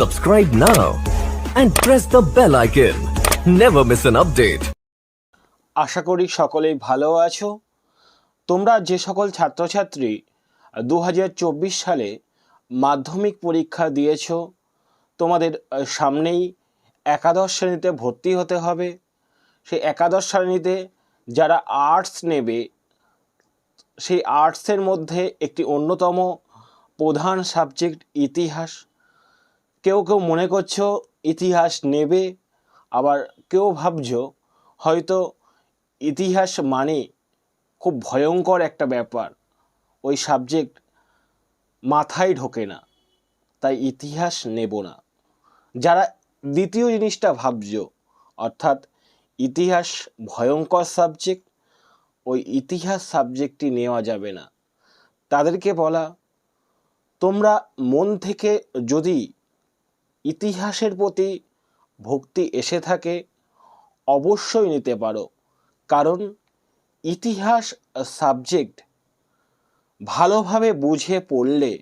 Subscribe now and press the bell icon. Never miss an update. আশা করি সকলেই ভালো আছো তোমরা যে সকল ছাত্রছাত্রী দু হাজার চব্বিশ সালে মাধ্যমিক পরীক্ষা দিয়েছ, তোমাদের সামনেই একাদশ শ্রেণীতে ভর্তি হতে হবে সেই একাদশ শ্রেণীতে যারা আর্টস নেবে, সেই আর্টসের মধ্যে একটি অন্যতম প্রধান সাবজেক্ট ইতিহাস কেউ কেউ মনে করছ ইতিহাস নেবে, আবার কেউ ভাবছ হয়তো ইতিহাস মানে খুব ভয়ঙ্কর একটা ব্যাপার, ওই সাবজেক্ট মাথায় ঢোকে না, তাই ইতিহাস নেব না। যারা দ্বিতীয় জিনিসটা ভাবছ, অর্থাৎ ইতিহাস ভয়ঙ্কর সাবজেক্ট ওই ইতিহাস সাবজেক্টটি নেওয়া যাবে না। তাদেরকে বলা, তোমরা মন থেকে যদি ইতিহাসের প্রতি ভক্তি এসে থাকে, অবশ্যই নিতে পারো। কারণ ইতিহাস সাবজেক্ট ভালোভাবে বুঝে পড়লে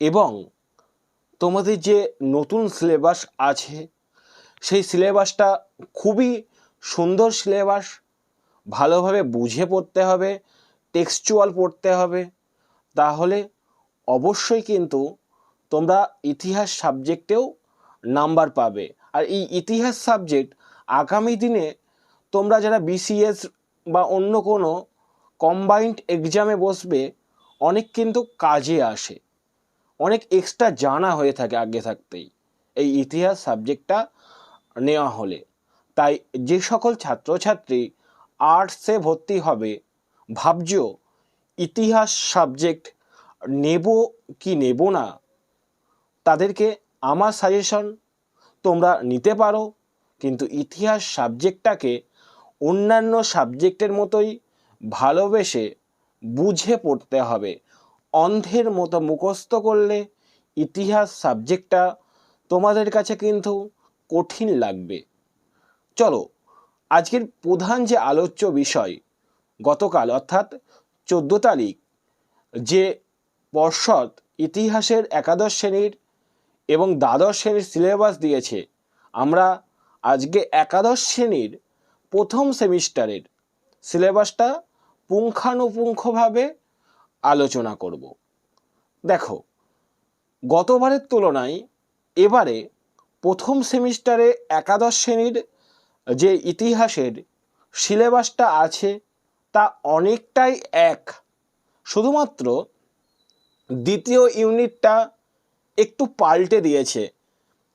এবং তোমাদের যে নতুন সিলেবাস আছে, সেই সিলেবাসটা খুবই সুন্দর সিলেবাস ভালোভাবে বুঝে পড়তে হবে টেক্সচুয়াল পড়তে হবে, তাহলে অবশ্যই কিন্তু তোমরা ইতিহাস সাবজেক্টেও নাম্বার পাবে। আর এই ইতিহাস সাবজেক্ট আগামী দিনে তোমরা যারা বিসিএস বা অন্য কোনো কম্বাইন্ড এক্সামে বসবে, অনেক কিন্তু কাজে আসে। অনেক এক্সট্রা জানা হয়ে থাকে আগে থাকতেই এই ইতিহাস সাবজেক্টটা নেওয়া হলে। তাই যে সকল ছাত্রছাত্রী আর্টসে ভর্তি হবে, ভাবছ ইতিহাস সাবজেক্ট নেব কি নেব না? তাদেরকে আমার সাজেশন তোমরা নিতে পারো, কিন্তু ইতিহাস সাবজেক্টটাকে অন্যান্য সাবজেক্টের মতোই ভালোবেসে বুঝে পড়তে হবে। অন্ধের মতো মুখস্থ করলে ইতিহাস সাবজেক্টটা তোমাদের কাছে কিন্তু কঠিন লাগবে। চলো, আজকের প্রধান যে আলোচ্য বিষয় গতকাল অর্থাৎ চোদ্দ তারিখ, যে পর্ষদ ইতিহাসের একাদশ শ্রেণির এবং দ্বাদশ শ্রেণির সিলেবাস দিয়েছে। আমরা আজকে একাদশ শ্রেণির প্রথম সেমিস্টারের সিলেবাসটা পুঙ্খানুপুঙ্খভাবে আলোচনা করব। দেখো, গতবারের তুলনায় এবারে প্রথম সেমিস্টারে একাদশ শ্রেণির যে ইতিহাসের সিলেবাসটা আছে তা অনেকটাই এক। শুধুমাত্র দ্বিতীয় ইউনিটটা একটু পাল্টে দিয়েছে।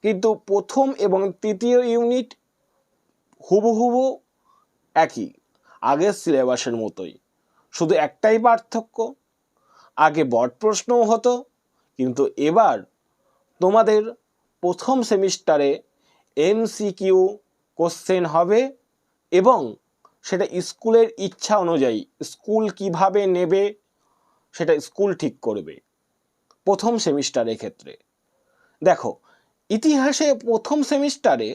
কিন্তু প্রথম এবং তৃতীয় ইউনিট হুবহুবু একই, আগের সিলেবাসের মতোই। শুধু একটাই পার্থক্য, আগে বট প্রশ্নও হতো, কিন্তু এবার তোমাদের প্রথম সেমিস্টারে এমসিকিউ কোশ্চেন হবে এবং সেটা স্কুলের ইচ্ছা অনুযায়ী, স্কুল কীভাবে নেবে, সেটা স্কুল ঠিক করবে। প্রথম সেমিস্টারের ক্ষেত্রে। দেখো, ইতিহাসে প্রথম সেমিস্টারে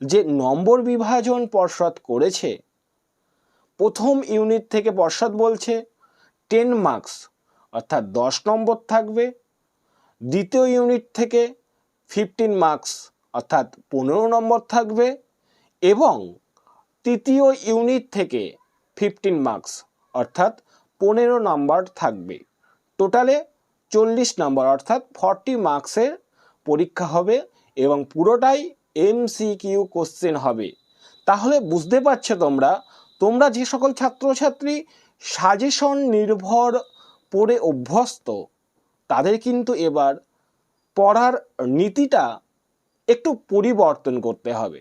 যে নম্বর বিভাজন পর্ষদ করেছে, প্রথম ইউনিট থেকে পর্ষদ বলছে টেন মার্কস, অর্থাৎ দশ নম্বর থাকবে। দ্বিতীয় ইউনিট থেকে ফিফটিন মার্কস, অর্থাৎ পনেরো নম্বর থাকবে। এবং তৃতীয় ইউনিট থেকে ফিফটিন মার্কস, অর্থাৎ পনেরো নম্বর থাকবে। টোটালে চল্লিশ নম্বর, অর্থাৎ ফর্টি মার্কসের পরীক্ষা হবে এবং পুরোটাই এম এমসিকিউ কোশ্চেন হবে। তাহলে বুঝতে পারছ তোমরা তোমরা যে সকল ছাত্রছাত্রী সাজেশন নির্ভর পড়ে অভ্যস্ত, তাদের কিন্তু এবার পড়ার নীতিটা একটু পরিবর্তন করতে হবে।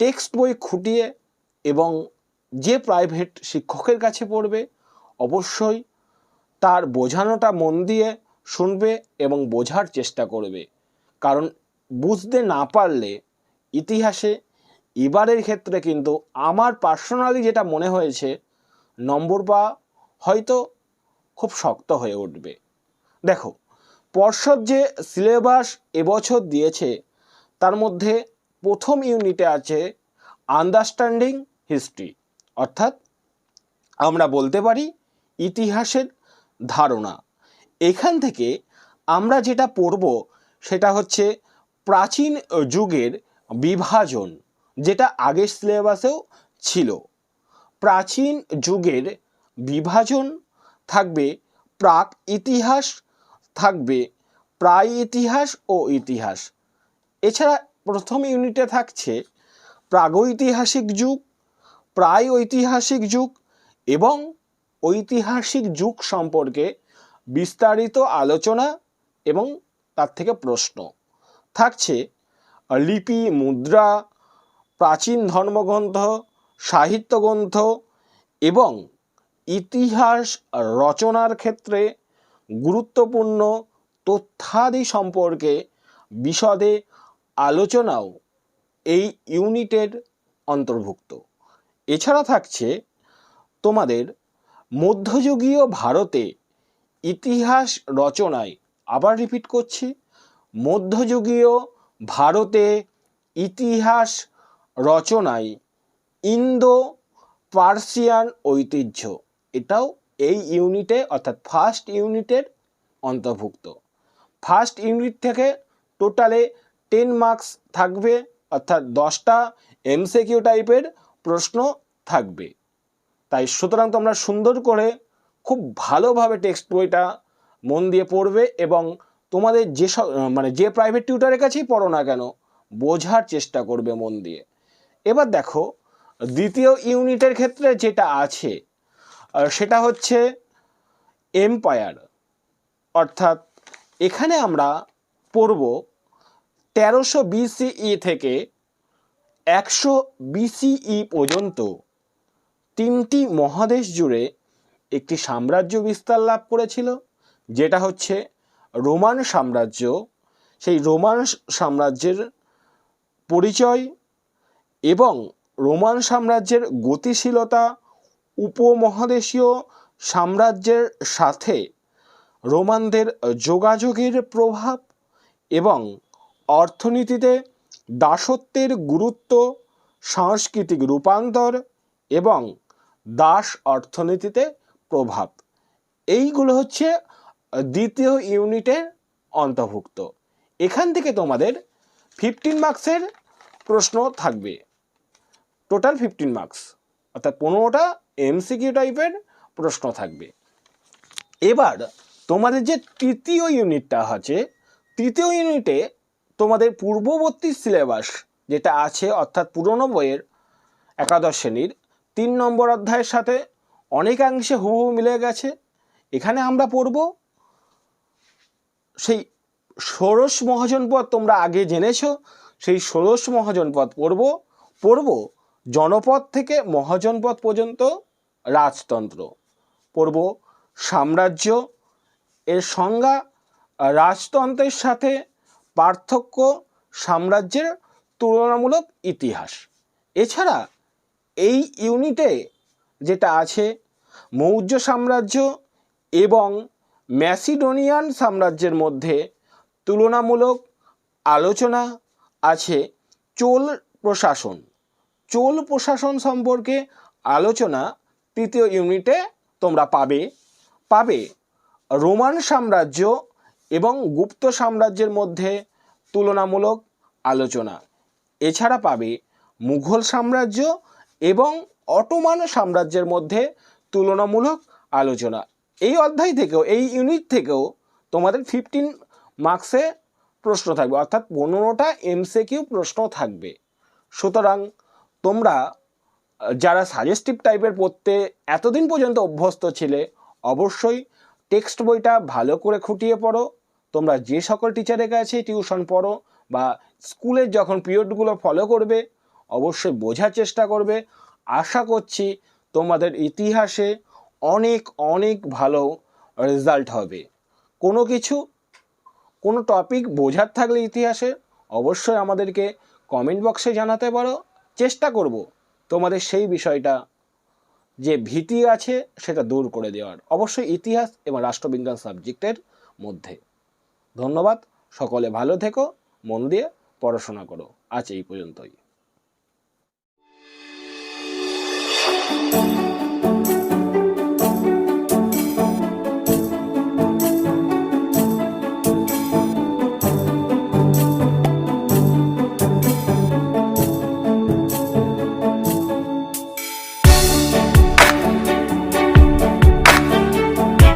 টেক্সট বই খুঁটিয়ে এবং যে প্রাইভেট শিক্ষকের কাছে পড়বে, অবশ্যই তার বোঝানোটা মন দিয়ে শুনবে এবং বোঝার চেষ্টা করবে। কারণ বুঝতে না পারলে ইতিহাসে এবারের ক্ষেত্রে কিন্তু আমার পার্সোনালি যেটা মনে হয়েছে, নম্বর বা হয়তো খুব শক্ত হয়ে উঠবে। দেখো, পর্ষদ যে সিলেবাস এবছর দিয়েছে, তার মধ্যে প্রথম ইউনিটে আছে আন্ডারস্ট্যান্ডিং হিস্ট্রি অর্থাৎ আমরা বলতে পারি ইতিহাসের ধারণা। এখান থেকে আমরা যেটা পড়ব সেটা হচ্ছে প্রাচীন যুগের বিভাজন, যেটা আগের সিলেবাসেও ছিল। প্রাচীন যুগের বিভাজন থাকবে প্রাক ইতিহাস, থাকবে প্রায় ইতিহাস ও ইতিহাস। এছাড়া প্রথম ইউনিটে থাকছে প্রাগৈতিহাসিক যুগ প্রায় ঐতিহাসিক যুগ এবং ঐতিহাসিক যুগ সম্পর্কে বিস্তারিত আলোচনা এবং তার থেকে প্রশ্ন। থাকছে লিপি, মুদ্রা, প্রাচীন ধর্মগ্রন্থ, সাহিত্যগ্রন্থ এবং ইতিহাস রচনার ক্ষেত্রে গুরুত্বপূর্ণ তথ্যাদি সম্পর্কে বিশদে আলোচনাও এই ইউনিটের অন্তর্ভুক্ত। এছাড়া থাকছে তোমাদের মধ্যযুগীয় ভারতে ইতিহাস রচনায়, আবার রিপিট করছি, মধ্যযুগীয় ভারতে ইতিহাস রচনায় ইন্দো পার্সিয়ান ঐতিহ্য। এটাও এই ইউনিটে, অর্থাৎ ফার্স্ট ইউনিটের অন্তর্ভুক্ত। ফার্স্ট ইউনিট থেকে টোটালে টেন মার্কস থাকবে, অর্থাৎ দশটা এমসিকিউ টাইপের প্রশ্ন থাকবে। তাই সুতরাং তোমরা সুন্দর করে খুব ভালোভাবে টেক্সট বইটা মন দিয়ে পড়বে এবং তোমাদের যেসব মানে যে প্রাইভেট টিউটারের কাছেই পড়ো না কেন, বোঝার চেষ্টা করবে মন দিয়ে। এবার দেখো, দ্বিতীয় ইউনিটের ক্ষেত্রে যেটা আছে সেটা হচ্ছে এম্পায়ার অর্থাৎ এখানে আমরা পড়ব তেরোশো বিসিই থেকে একশো বিসিই পর্যন্ত। তিনটি মহাদেশ জুড়ে একটি সাম্রাজ্য বিস্তার লাভ করেছিল, যেটা হচ্ছে রোমান সাম্রাজ্য। সেই রোমান সাম্রাজ্যের পরিচয় এবং রোমান সাম্রাজ্যের গতিশীলতা উপমহাদেশীয় সাম্রাজ্যের সাথে রোমানদের যোগাযোগের প্রভাব এবং অর্থনীতিতে দাসত্বের গুরুত্ব, সাংস্কৃতিক রূপান্তর এবং দাস অর্থনীতিতে প্রভাব। এইগুলো হচ্ছে দ্বিতীয় ইউনিটের অন্তর্ভুক্ত। এখান থেকে তোমাদের ফিফটিন মার্কসের প্রশ্ন থাকবে। টোটাল ফিফটিন মার্কস অর্থাৎ পনেরোটা এমসিকিউ টাইপের প্রশ্ন থাকবে। এবার তোমাদের যে তৃতীয় ইউনিটটা আছে, তৃতীয় ইউনিটে তোমাদের পূর্ববর্তী সিলেবাস যেটা আছে, অর্থাৎ পুরনো বইয়ের একাদশ শ্রেণির তিন নম্বর অধ্যায়ের সাথে অনেকাংশে হুবহু মিলে গেছে। এখানে আমরা পড়ব সেই ষোড়শ মহাজনপদ তোমরা আগে জেনেছো, সেই ষোড়শ মহাজনপদ পড়ব। পড়ব জনপদ থেকে মহাজনপদ পর্যন্ত রাজতন্ত্র। পড়ব সাম্রাজ্য, এর সংজ্ঞা রাজতন্ত্রের সাথে পার্থক্য সাম্রাজ্যের তুলনামূলক ইতিহাস। এছাড়া এই ইউনিটে যেটা আছে মৌর্য সাম্রাজ্য এবং ম্যাসিডোনিয়ান সাম্রাজ্যের মধ্যে তুলনামূলক আলোচনা আছে চোল প্রশাসন। চোল প্রশাসন সম্পর্কে আলোচনা তৃতীয় ইউনিটে তোমরা পাবে। পাবে রোমান সাম্রাজ্য এবং গুপ্ত সাম্রাজ্যের মধ্যে তুলনামূলক আলোচনা। এছাড়া পাবে মুঘল সাম্রাজ্য এবং অটোমান সাম্রাজ্যের মধ্যে তুলনামূলক আলোচনা। এই অধ্যায় থেকেও, এই ইউনিট থেকেও তোমাদের ফিফটিন মার্কসে প্রশ্ন থাকবে, অর্থাৎ পনেরোটা এমসিকিউ প্রশ্ন থাকবে। সুতরাং তোমরা, যারা সাজেস্টিভ টাইপের পড়তে এতদিন পর্যন্ত অভ্যস্ত ছিলে, অবশ্যই টেক্সট বইটা ভালো করে খুঁটিয়ে পড়ো। তোমরা যে সকল টিচারের কাছে টিউশন পড়ো বা স্কুলের যখন পিরিয়ডগুলো ফলো করবে অবশ্যই বোঝার চেষ্টা করবে। আশা করছি তোমাদের ইতিহাসে অনেক অনেক ভালো রেজাল্ট হবে। কোনো কিছু, কোনো টপিক বোঝার থাকলে ইতিহাসে অবশ্যই আমাদেরকে কমেন্ট বক্সে জানাতে পারো। চেষ্টা করব তোমাদের সেই বিষয়টা যে ভীতি আছে সেটা দূর করে দেওয়ার। অবশ্যই ইতিহাস এবং রাষ্ট্রবিজ্ঞান সাবজেক্টের মধ্যে। ধন্যবাদ। সকলে ভালো থেকো, মন দিয়ে পড়াশোনা করো। আজ এই পর্যন্তই।